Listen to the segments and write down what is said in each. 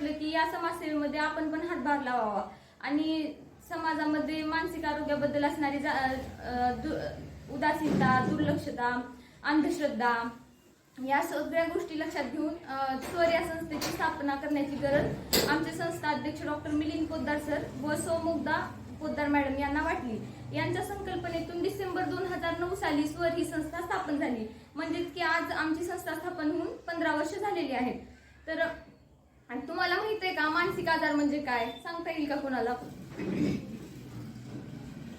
वाटलं की या समाजसेवेमध्ये आपण पण हातभार लावावा. आणि समाजामध्ये मानसिक आरोग्याबद्दल असणारी जा- दु- उदासीनता दुर्लक्षता अंधश्रद्धा या सगळ्या गोष्टी लक्षात घेऊन स्वर या संस्थेची स्थापना करण्याची गरज आमचे संस्था अध्यक्ष डॉक्टर मिलिंद पोद्दार सर व सौमुग्धा पोद्दार मॅडम यांना वाटली. यांच्या संकल्पनेतून डिसेंबर दोन हजार नऊ साली स्वर ही संस्था स्थापन झाली. म्हणजेच की आज आमची संस्था स्थापन होऊन पंधरा वर्ष झालेली आहेत. तर आणि तुम्हाला माहीत आहे का मानसिक आजार म्हणजे काय? सांगता येईल का कोणाला?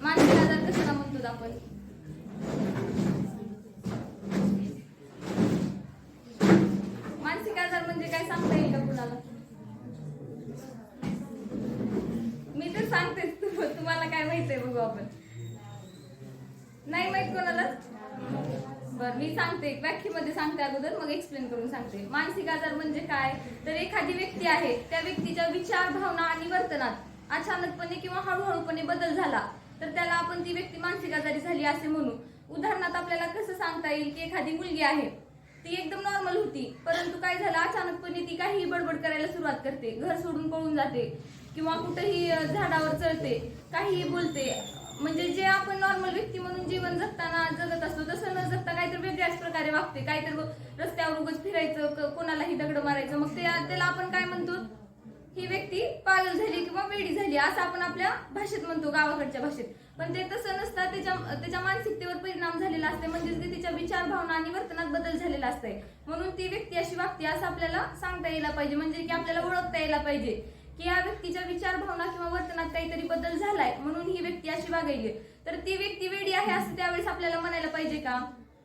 मानसिक आजार कशाला म्हणतो आपण? मानसिक आजार म्हणजे काय सांगता येईल का कुणाला? मी तर सांगतेच तुम्हाला काय माहीत आहे बघू आपण नाही माहीत कोणाला बर मी सांगते व्याख्येमध्ये सांगते अगोदर मग एक्सप्लेन करून सांगते. मानसिक आजार म्हणजे काय? तर एखादी व्यक्ती आहे त्या व्यक्तीच्या विचार भावना आणि वर्तनात अचानकपणे किंवा हळूहळूपणे बदल झाला तर त्याला आपण ती व्यक्ती मानसिक आजारी झाली असे म्हणू. उदाहरणार्थ आपल्याला कसं सांगता येईल की एखादी मुलगी आहे ती एकदम नॉर्मल होती परंतु काय झालं? अचानकपणे ती काहीही बडबड करायला सुरुवात करते. घर सोडून पळून जाते किंवा कुठेही झाडावर चढते काहीही बोलते. म्हणजे जे आपण नॉर्मल व्यक्ती म्हणून जीवन जगताना जगत असतो तसं न जगता काहीतरी वेगळ्याच प्रकारे वागते काहीतरी रस्त्यावर उगच फिरायचं क- कोणालाही दगड मारायचं. मग ते त्याला आपण काय म्हणतो? ही व्यक्ती पागल झाली किंवा वेडी झाली असं आपण आपल्या भाषेत म्हणतो गावाकडच्या भाषेत. पण ते तसं नसतं. त्याच्या त्याच्या मानसिकतेवर परिणाम झालेला असते म्हणजेच की तिच्या विचार भावना आणि वर्तनात बदल झालेला असते म्हणून ती व्यक्ती अशी वागते असं आपल्याला सांगता यायला पाहिजे. म्हणजे की आपल्याला ओळखता यायला पाहिजे. की या व्यक्तीच्या विचार भावना किंवा वर्तनात काहीतरी बदल झालाय म्हणून ही व्यक्ती अशी वागायली तर ती व्यक्ती वेडी आहे असं त्यावेळेस आपल्याला म्हणायला पाहिजे का?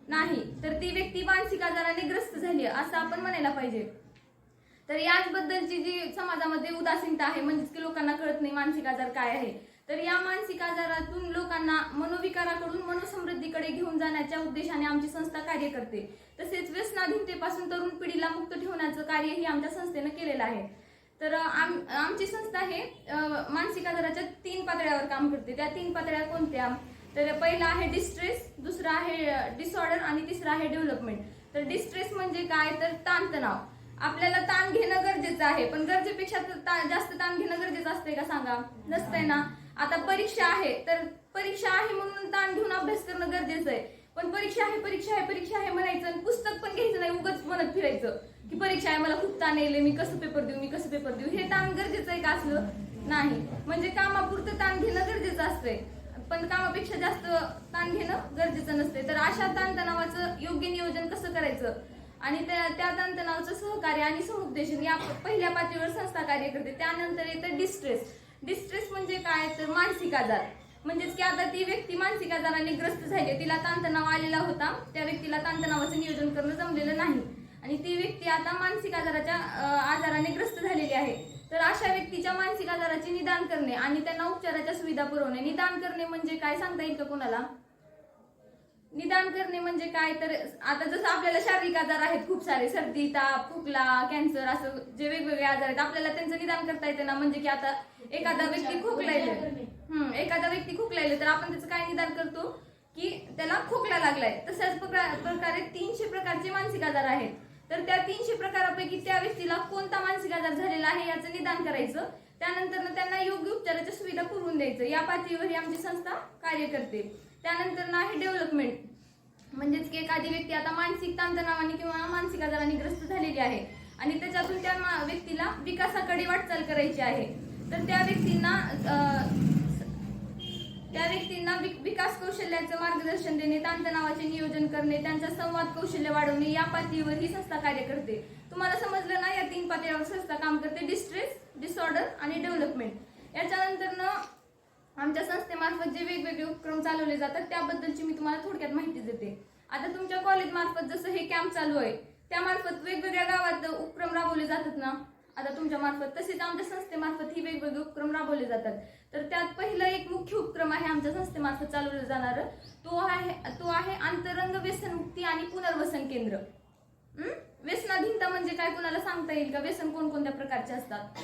नाही. तर ती व्यक्ती मानसिक आजाराने ग्रस्त झाली असं आपण म्हणायला पाहिजे. तर याचबद्दलची जी समाजामध्ये उदासीनता आहे म्हणजेच की लोकांना कळत नाही मानसिक आजार काय आहे तर या मानसिक आजारातून लोकांना मनोविकाराकडून मनोसमृद्धीकडे घेऊन जाण्याच्या उद्देशाने आमची संस्था कार्य करते. तसेच व्यसनाधीनतेपासून तरुण पिढीला मुक्त ठेवण्याचं कार्यही आमच्या संस्थेनं केलेलं आहे. तर आम आमची संस्था हे मानसिक आजाराच्या तीन पातळ्यावर काम करते. त्या तीन पातळ्या कोणत्या? तर पहिला आहे डिस्ट्रेस दुसरा आहे डिसऑर्डर आणि तिसरा आहे डेव्हलपमेंट तर डिस्ट्रेस म्हणजे काय? तर ताणतणाव. आपल्याला ताण घेणं गरजेचं आहे पण गरजेपेक्षा तर ता- जास्त ताण घेणं गरजेचं असतंय का सांगा? नसतंय ना. आता परीक्षा आहे तर परीक्षा आहे म्हणून ताण घेऊन अभ्यास करणं गरजेचं आहे. पण परीक्षा आहे परीक्षा आहे परीक्षा आहे म्हणायचं आणि पुस्तक पण घ्यायचं नाही उगाच म्हणत फिरायचं की परीक्षा आहे मला खूप ताण येईल मी कसं पेपर देऊ मी कसं पेपर देऊ? हे ताण गरजेचं आहे का असलं? नाही. म्हणजे कामापुरतं ताण घेणं गरजेचं असतंय. पण कामापेक्षा जास्त ताण घेणं गरजेचं नसते तर अशा ताणतणावाचं योग्य नियोजन कसं करायचं? आणि त्या त्या ताणतणावाचं सहकार्य आणि समुपदेशन या पहिल्या पातळीवर संस्था कार्य करते. त्यानंतर येतं डिस्ट्रेस डिस्ट्रेस म्हणजे काय? तर मानसिक आजार. म्हणजेच की आता ती व्यक्ती मानसिक आजाराने ग्रस्त झाली तिला ताणतणाव आलेला होता. त्या व्यक्तीला ताणतणावाचं नियोजन करणं जमलेलं नाही. आणि ती व्यक्ती आता मानसिक आजाराच्या आजाराने ग्रस्त झालेली आहे. तर अशा व्यक्तीच्या मानसिक आजाराचे निदान करणे आणि त्यांना उपचाराच्या सुविधा पुरवणे. निदान करणे म्हणजे काय सांगता येईल का कोणाला? निदान करणे म्हणजे काय? तर आता जसं आपल्याला शारीरिक आजार आहेत खूप सारे. सर्दी ताप खोकला कॅन्सर असं जे वेगवेगळे आजार आहेत आपल्याला त्यांचं निदान करता येते ना? म्हणजे की आता एखादा व्यक्ती खोकलायले हम्म एखादा व्यक्ती खोकलायले तर आपण त्याचं काय निदान करतो की त्याला खोकला लागलाय. तशाच प्रकारे तीनशे प्रकारचे मानसिक आजार आहेत. तर त्या तीनशे प्रकारापैकी त्या व्यक्तीला कोणता मानसिक आजार झालेला आहे याचं निदान करायचं. त्यानंतर त्यांना योग्य उपचाराच्या सुविधा पुरवून द्यायचं. या पातळीवर ही आमची संस्था कार्य करते. त्यानंतर ना आहे डेव्हलपमेंट. म्हणजेच की एखादी व्यक्ती आता मानसिक ताणतणावाने किंवा मानसिक आजाराने ग्रस्त झालेली आहे आणि त्याच्यातून त्या मा- व्यक्तीला विकासाकडे वाटचाल करायची आहे. तर त्या व्यक्तींना अं, त्या व्यक्तींना वि- विकास कौशल्याचं मार्गदर्शन देणे ताणतणावाचे नियोजन करणे त्यांचा संवाद कौशल्य वाढवणे या पातळीवर ही संस्था कार्य करते. तुम्हाला समजलं ना या तीन पातळीवर संस्था काम करते. डिस्ट्रेस डिसऑर्डर आणि डेव्हलपमेंट याच्यानंतर ना आमच्या संस्थेमार्फत जे वेगवेगळे उपक्रम चालवले जातात त्याबद्दलची मी तुम्हाला थोडक्यात माहिती देते. आता तुमच्या कॉलेजमार्फत जसं हे कॅम्प चालू आहे त्यामार्फत वेगवेगळ्या गावात उपक्रम राबवले जातात ना आता तुमच्या मार्फत तसेच आमच्या संस्थेमार्फत ही वेगवेगळे उपक्रम राबवले जातात. तर त्यात पहिलं एक मुख्य उपक्रम आहे आमच्या संस्थेमार्फत चालवलं जाणार. तो आहे तो आहे आंतरंग व्यसनमुक्ती आणि पुनर्वसन केंद्र. व्यसनाधीनता म्हणजे काय कोणाला सांगता येईल का? व्यसन कोणकोणत्या प्रकारचे असतात?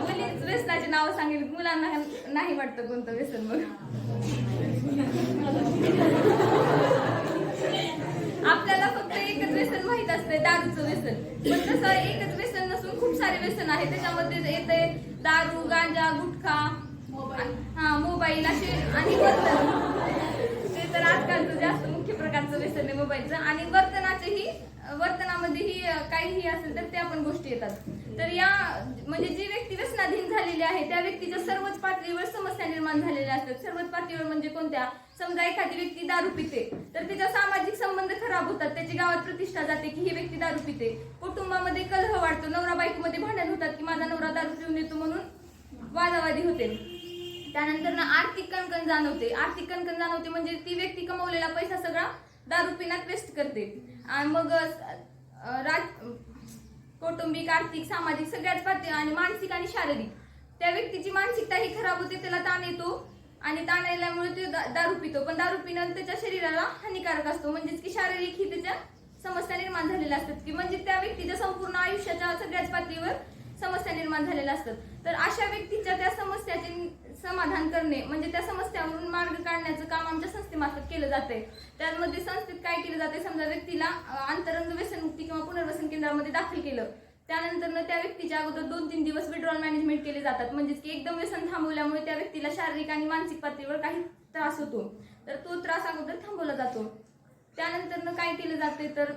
मुलीच व्यसनाचे नाव सांगेल. मुलांना नाही वाटतं कोणतं व्यसन बघ. आपल्याला फक्त एकच व्यसन माहीत असते दारूचं व्यसन. पण तसं एकच व्यसन नसून खूप सारे व्यसन आहे त्याच्यामध्ये येते दारू गांजा गुटखा हा मोबाईल असे आणि वर्तन. ते तर आजकालचं जास्त मुख्य प्रकारचं व्यसन आहे मोबाईलचं. आणि वर्तनाचेही वर्तनामध्येही काहीही असेल तर त्या पण गोष्टी येतात. तर या म्हणजे जी व्यक्ती अधीन झालेली आहे. त्या व्यक्तीच्या सर्वच पातळीवर समस्या निर्माण झालेल्या असतात. सर्वच पातळीवर म्हणजे कोणत्या? समजा एखादी व्यक्ती दारू पिते तर तिचा सामाजिक संबंध खराब होतात. त्याची गावात प्रतिष्ठा जाते की ही व्यक्ती दारू पिते. कुटुंबामध्ये कलह वाढतो नवरा बायकोमध्ये भांडण होतात की माझा नवरा दारू पिऊन येतो म्हणून वादावादी होते. त्यानंतर ना आर्थिक कणकण जाणवते. आर्थिक कणकण जाणवते म्हणजे ती व्यक्ती कमवलेला पैसा सगळा दारू पिण्यात वेस्ट करते. आणि मग राज कौटुंबिक आर्थिक सामाजिक सगळ्याच पातळी आणि मानसिक आणि शारीरिक. त्या व्यक्तीची मानसिकता ही खराब होते त्याला ताण येतो आणि ताण आल्यामुळे तो दारू पितो. पण दारू पिणं त्याच्या शरीराला हानिकारक असतो. म्हणजेच की शारीरिक ही त्याच्या समस्या निर्माण झालेल्या असतात. की म्हणजे त्या व्यक्तीच्या संपूर्ण आयुष्याच्या सगळ्याच पातळीवर समस्या निर्माण झालेल्या असतात. तर अशा व्यक्तीच्या त्या समस्याचे समाधान करणे म्हणजे त्या समस्यावरून मार्ग काढण्याचं काम आमच्या संस्थेमार्फत केलं जाते त्यामध्ये संस्थेत काय केलं जाते समजा व्यक्तीला अंतरंग व्यसनमुक्ती किंवा पुनर्वसन केंद्रामध्ये दाखल केलं. त्यानंतर त्या व्यक्तीच्या अगोदर दोन तीन दिवस विड्रॉल मॅनेजमेंट केले जातात. म्हणजेच की एकदम व्यसन थांबवल्यामुळे त्या व्यक्तीला शारीरिक आणि मानसिक पातळीवर काही त्रास होतो. तर तो त्रास अगोदर थांबवला जातो. त्यानंतर काय केलं जाते तर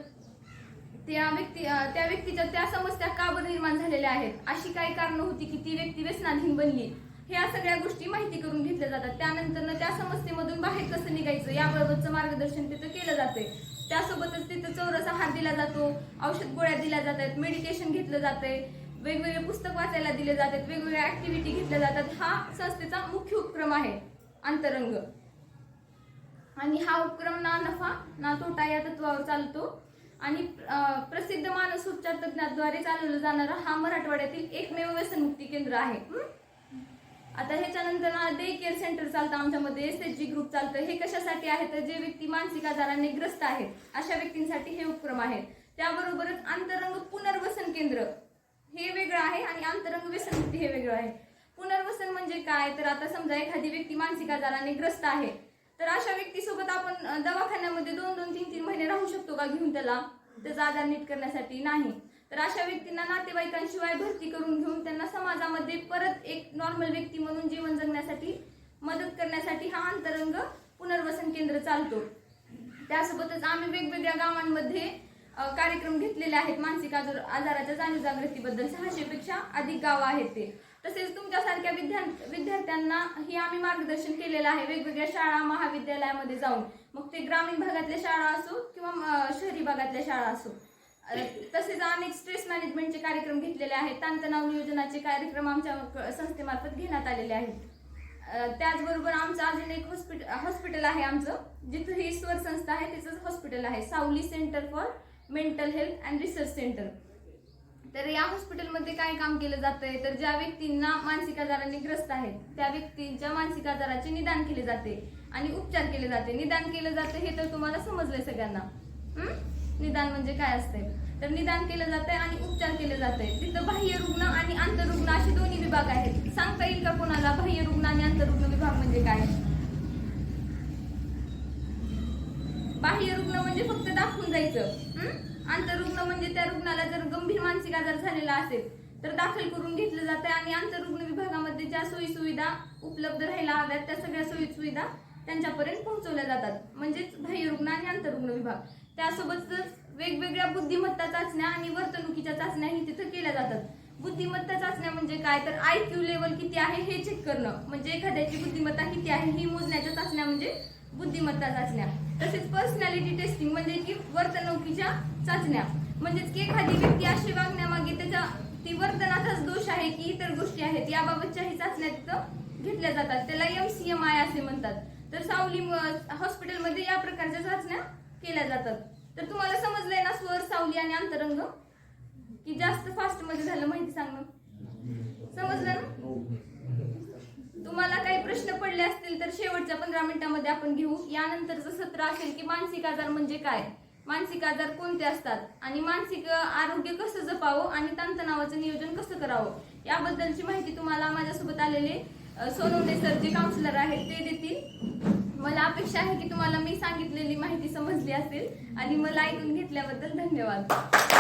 त्या व्यक्ती त्या व्यक्तीच्या त्या समस्या का बरं निर्माण झालेल्या आहेत? अशी काही कारणं होती की ती व्यक्ती व्यसनाधीन बनली? ह्या सगळ्या गोष्टी माहिती करून घेतल्या जातात. त्यानंतर त्या समस्येमधून बाहेर कसं निघायचं याबाबतचं मार्गदर्शन तिथं केलं जाते त्यासोबतच तिथं चौरस आहार दिला जातो औषध गोळ्या दिल्या जातात मेडिटेशन घेतलं जातंय वेगवेगळे पुस्तक वाचायला दिले जातात वेगवेगळ्या ऍक्टिव्हिटी घेतल्या जातात. हा संस्थेचा मुख्य उपक्रम आहे अंतरंग. आणि हा उपक्रम ना नफा ना तोटा या तत्वावर चालतो. आणि प्रसिद्ध मानसोपचार तज्ञाद्वारे चालवला जाणारा हा मराठवाड्यातील एकमेव व्यसनमुक्ती केंद्र आहे. आता ह्याच्यानंतर ना डे केअर सेंटर चालतं आमच्यामध्ये एस एच जी ग्रुप चालतं. हे कशासाठी आहे? तर जे व्यक्ती मानसिक आजाराने ग्रस्त आहेत अशा व्यक्तींसाठी हे उपक्रम आहेत. त्याबरोबरच अंतरंग पुनर्वसन केंद्र हे वेगळं आहे आणि अंतरंग व्यसनमुक्ती हे वेगळं आहे. पुनर्वसन म्हणजे काय? तर आता समजा एखादी व्यक्ती मानसिक आजाराने ग्रस्त आहे तर अशा व्यक्तीसोबत आपण दवाखान्यामध्ये दोन दोन तीन तीन महिने राहू शकतो का घेऊन त्याला? त्याचा आजार नीट करण्यासाठी नाही. तर अशा व्यक्तींना नातेवाईकांशिवाय भरती करून घेऊन त्यांना समाजामध्ये परत एक नॉर्मल व्यक्ती म्हणून जीवन जगण्यासाठी मदत करण्यासाठी हा अंतरंग पुनर्वसन केंद्र चालतो. त्यासोबतच आम्ही वेगवेगळ्या गावांमध्ये कार्यक्रम घेतलेले आहेत. मानसिक आजार आजाराच्या जाणीव जागृतीबद्दल सहाशेपेक्षा अधिक गावं आहेत ते. तसेच तुमच्यासारख्या विद्या विद्यार्थ्यांना ही आम्ही मार्गदर्शन केलेलं आहे. वेगवेगळ्या शाळा महाविद्यालयामध्ये जाऊन. मग ते ग्रामीण भागातल्या शाळा असो किंवा शहरी भागातल्या शाळा असो. तसेच अनेक स्ट्रेस मॅनेजमेंटचे कार्यक्रम घेतलेले आहेत. ताणतणाव नियोजनाचे कार्यक्रम आमच्या क- संस्थेमार्फत घेण्यात आलेले आहेत. त्याचबरोबर आमचं अजून एक हॉस्पिटल हॉस्पिटल आहे आमचं जिथं ही स्वर संस्था आहे तिचंच हॉस्पिटल आहे. Savali centre for mental health and research centre तर या हॉस्पिटलमध्ये काय काम केलं जातंय? तर ज्या व्यक्तींना मानसिक आजाराने ग्रस्त आहेत त्या व्यक्तींच्या मानसिक आजाराचे निदान केले जाते आणि उपचार केले जाते. निदान केलं जाते हे तर तुम्हाला समजलंय सगळ्यांना. निदान म्हणजे काय असतंय? तर निदान केलं जाते आणि उपचार केले जाते तिथं बाह्य रुग्ण आणि आंतररुग्ण असे दोन्ही विभाग आहेत. सांगता येईल का कोणाला? बाह्य रुग्ण आणि आंतररुग्ण विभाग म्हणजे काय? बाह्य रुग्ण म्हणजे फक्त दाखवून जायचं. आंतररुग्ण म्हणजे त्या रुग्णाला जर गंभीर मानसिक आजार झालेला असेल तर दाखल करून घेतलं जाते आणि आंतररुग्ण विभागामध्ये ज्या सोयी सुविधा उपलब्ध राहायला हव्यात त्या सगळ्या सोयी सुविधा त्यांच्यापर्यंत पोहोचवल्या जातात. म्हणजेच बाह्य रुग्ण आणि आंतररुग्ण विभाग. त्यासोबतच वेगवेगळ्या बुद्धिमत्ता चाचण्या आणि वर्तणुकीच्या चाचण्याही तिथं केल्या जातात. बुद्धिमत्ता चाचण्या म्हणजे काय? तर आय क्यू लेवल किती आहे हे चेक करणं. म्हणजे एखाद्याची बुद्धिमत्ता किती आहे ही मोजण्याच्या चाचण्या म्हणजे बुद्धिमत्ता चाचण्या. तसेच पर्सनॅलिटी टेस्टिंग म्हणजे की वर्तणुकीच्या चाचण्या. म्हणजेच की एखादी व्यक्ती अशी वागण्यामागे त्याच्या ती वर्तनाचाच दोष आहे की इतर गोष्टी आहेत याबाबतच्याही चाचण्या तिथं घेतल्या जातात. त्याला एम सी एम आय असे म्हणतात. तर सावली हॉस्पिटलमध्ये या प्रकारच्या चाचण्या केल्या जातात. तर तुम्हाला समजलंय ना स्वर सावली आणि अंतरंग? की जास्त फास्टमध्ये झालं माहिती सांगणं समजलं ना? तुम्हाला काही प्रश्न पडले असतील तर शेवटच्या पंधरा मिनिटांमध्ये आपण घेऊ. यानंतरचं सत्र असेल की मानसिक आजार म्हणजे काय? मानसिक आजार कोणते असतात? आणि मानसिक आरोग्य कसं जपावं आणि ताणतणावाचं नियोजन कसं करावं? याबद्दलची माहिती तुम्हाला माझ्यासोबत आलेले सोनवणे सर जे काउन्सिलर आहेत ते देतील. मला अपेक्षा आहे की तुम्हाला मी सांगितलेली माहिती समजली असेल आणि मला ऐकून घेतल्याबद्दल धन्यवाद.